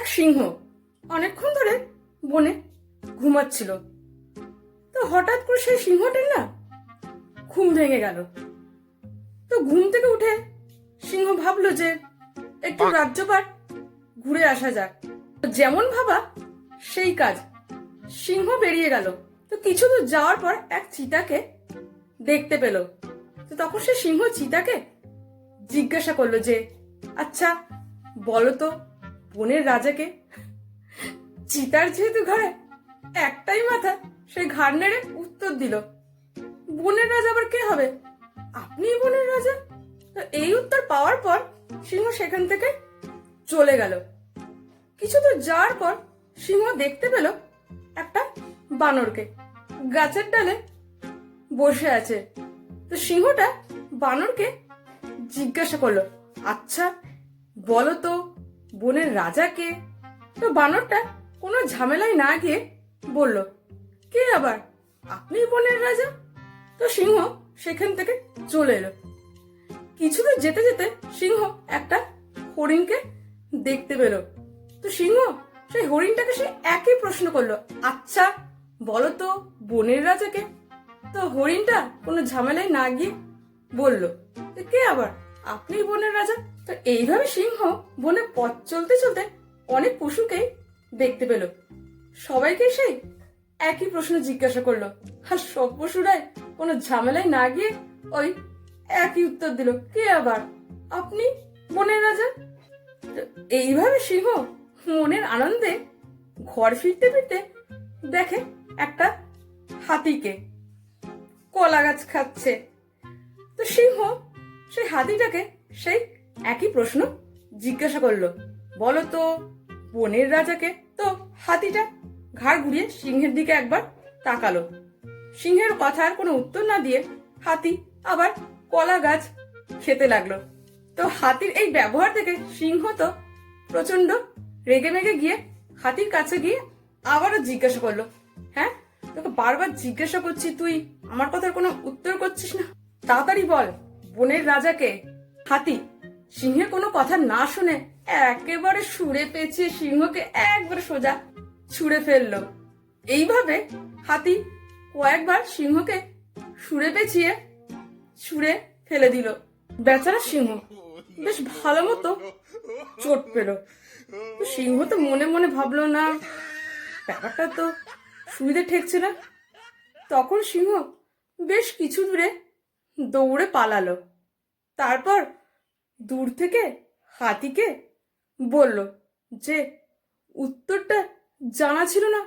এক সিংহ অনেকক্ষণ ধরে বনে ঘুমাচ্ছিল। তো হঠাৎ করে সেই সিংহটার না ঘুম ভেঙে গেল। তো ঘুম থেকে উঠে সিংহ ভাবলো যে একটু রাজ্যপাট ঘুরে আসা যাক। তো যেমন ভাবা সেই কাজ। সিংহ বেরিয়ে গেল। তো কিছু দূর যাওয়ার পর এক চিতাকে দেখতে পেল। তো তখন সে সিংহ চিতাকে জিজ্ঞাসা করল যে আচ্ছা বলো তো বনের রাজাকে? চিতার যেহেতু ঘরে একটাই মাথা, সে ঘাড় নেড়ে উত্তর দিল, বনের রাজা আবার কে হবে? আপনিই বনের রাজা? তো এই উত্তর পাওয়ার পর সিংহ সেখান থেকে চলে গেল। কিছু দূর যাওয়ার পর সিংহ দেখতে পেল একটা বানরকে। গাছের ডালে বসে আছে। তো সিংহটা বানরকে জিজ্ঞাসা করল আচ্ছা বলো তো বনের রাজা কে? তো বানরটা কোনো ঝামেলায় না গিয়ে বলল, কে আবার? আপনি বনের রাজা? তো সিংহ সেখান থেকে চলে এলো। কিছুদূর যেতে যেতে সিংহ একটা হরিণকে দেখতে পেল। তো সিংহ সেই হরিণটাকে সে একই প্রশ্ন করল আচ্ছা বলো তো বনের রাজাকে? তো হরিণটা কোনো ঝামেলায় না গিয়ে বলল "এ কে আবার? আপনি বনের রাজা? তো এইভাবে সিংহ বনে পথ চলতে চলতে অনেক পশুকেই দেখতে পেল। সবাইকে সেই একই প্রশ্ন জিজ্ঞাসা করল। আর সব পশুরাই কোনো ঝামেলায় না গিয়ে ওই একই উত্তর দিল, কে আবার? আপনি বনের রাজা? এইভাবে সিংহ মনের আনন্দে ঘর ফিরতে ফিরতে দেখে একটা হাতিকে কলা গাছ খাচ্ছে। তো সিংহ সেই হাতিটাকে সেই একই প্রশ্ন জিজ্ঞাসা করল। বলো তো, বনের রাজাকে তো হাতিটা ঘাড় ঘুরিয়ে সিংহের দিকে একবার তাকালো। সিংহের কথার কোনো উত্তর না দিয়ে হাতি আবার কলা গাছ খেতে লাগল। তো হাতির এই ব্যবহার থেকে সিংহ তো প্রচণ্ড রেগে মেগে গিয়ে হাতির কাছে গিয়ে আবারও জিজ্ঞাসা করল হ্যাঁ তোকে বারবার জিজ্ঞাসা করছি তুই, আমার কথার কোনো উত্তর করছিস না? তাড়াতাড়ি বল। বনের রাজাকে হাতি সিংহের কোনো কথা না শুনে একেবারে সুরে পেঁচিয়ে সিংহকে একবারে সোজা ছুঁড়ে ফেলল। এইভাবে হাতি কয়েকবার সিংহকে সুরে পেঁচিয়ে ছুঁড়ে ফেলে দিল। বেচারা সিংহ বেশ ভালো মতো চোট পেল। সিংহ তো মনে মনে ভাবলো না, ব্যাপারটা তো সুবিধে ঠেকছে না। তখন সিংহ বেশ কিছু দূরে দৌড়ে পালালো। তারপর দূর থেকে হাতিকে বলল যে, উত্তরটা জানা ছিল না,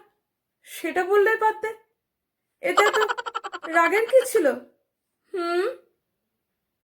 সেটা বললে পারতে। এটা তো রাগের কি ছিল? হুম